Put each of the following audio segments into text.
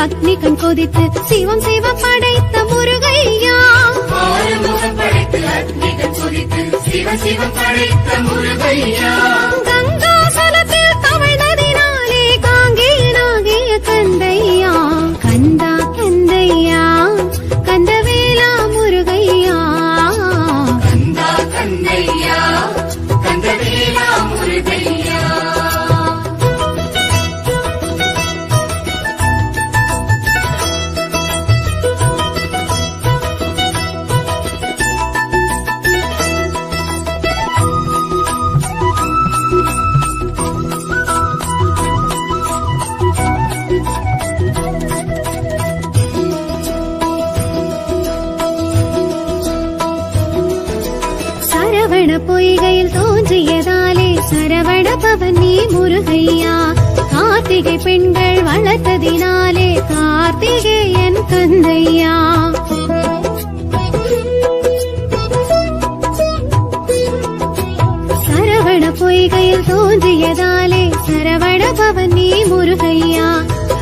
அக்னி கண் கொதித்து சிவம் சிவ படைத்த முருகையா? படைத்து அக்னி கண் கொதித்து சிவ சிவ படைத்த முருகையா? சரவண பவனி முருகையா? கார்த்திகை பெண்கள் வளர்த்ததினாலே கார்த்திகை என் கந்தையா சரவண பொய்கையில் தோன்றியதாலே சரவண பவனி முருகையா?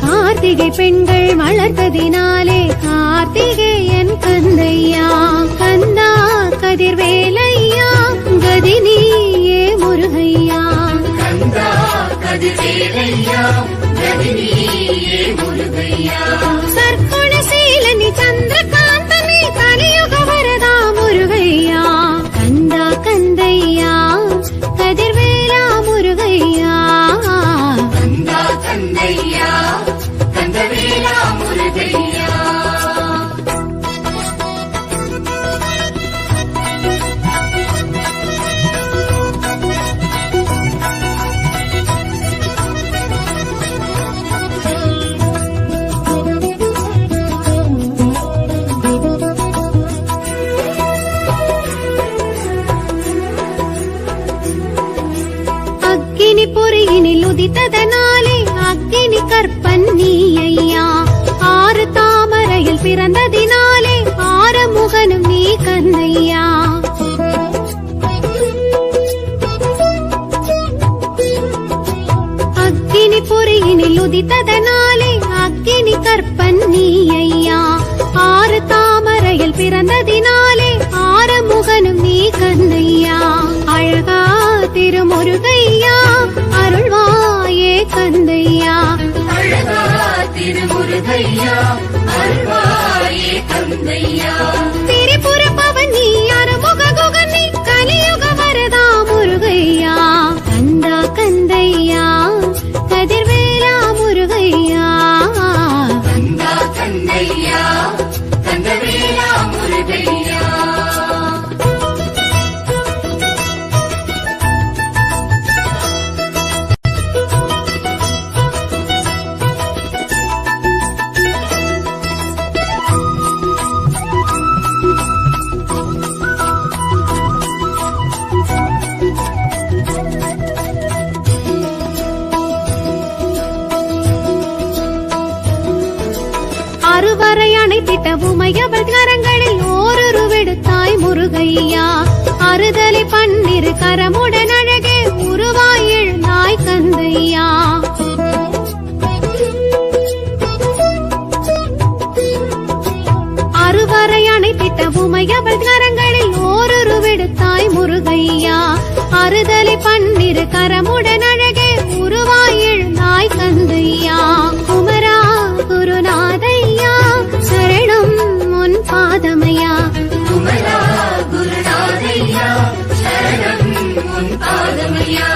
கார்த்திகை பெண்கள் வளர்த்ததினாலே கார்த்திகை என் கந்தா உதித்ததனாலே அக்கினி கற்பன் நீ ஐயா ஆறு தாமரையில் பிறந்ததினாலே ஆரமுகனும் நீ கண்ணையா. ஐயா அணைத்திட்ட கரங்களில் ஓரொரு விடுத்தாய் முருகையா. அறுதலை பன்னிரு கரமுடன் அழகே உருவாய் எழுந்தாய் கந்தையா குமரா குருநாதையா சரணம் உன் பாதமையா. குமரா குருநாதையா சரணம் உன் பாதமையா.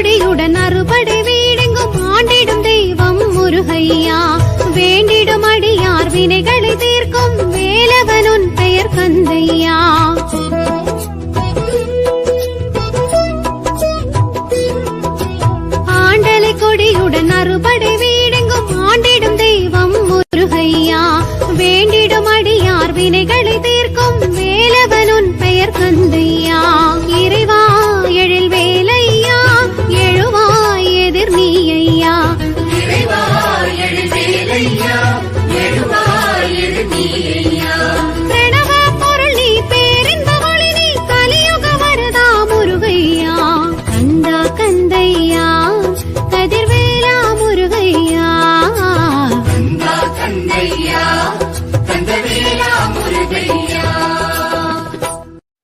கொடியுடன் அறுபடை வீடெங்கும் ஆண்டிடும் தெய்வம் முருகையா. வேண்டிடும் அடியார் வினைகளை தீர்க்கும் வேலவனுன் பெயர் கந்தையா. ஆண்டலை கொடியுடன் அறுபடை வீடெங்கும் ஆண்டிடும் தெய்வம் முருகையா. வேண்டிடும் அடியார் வினைகள்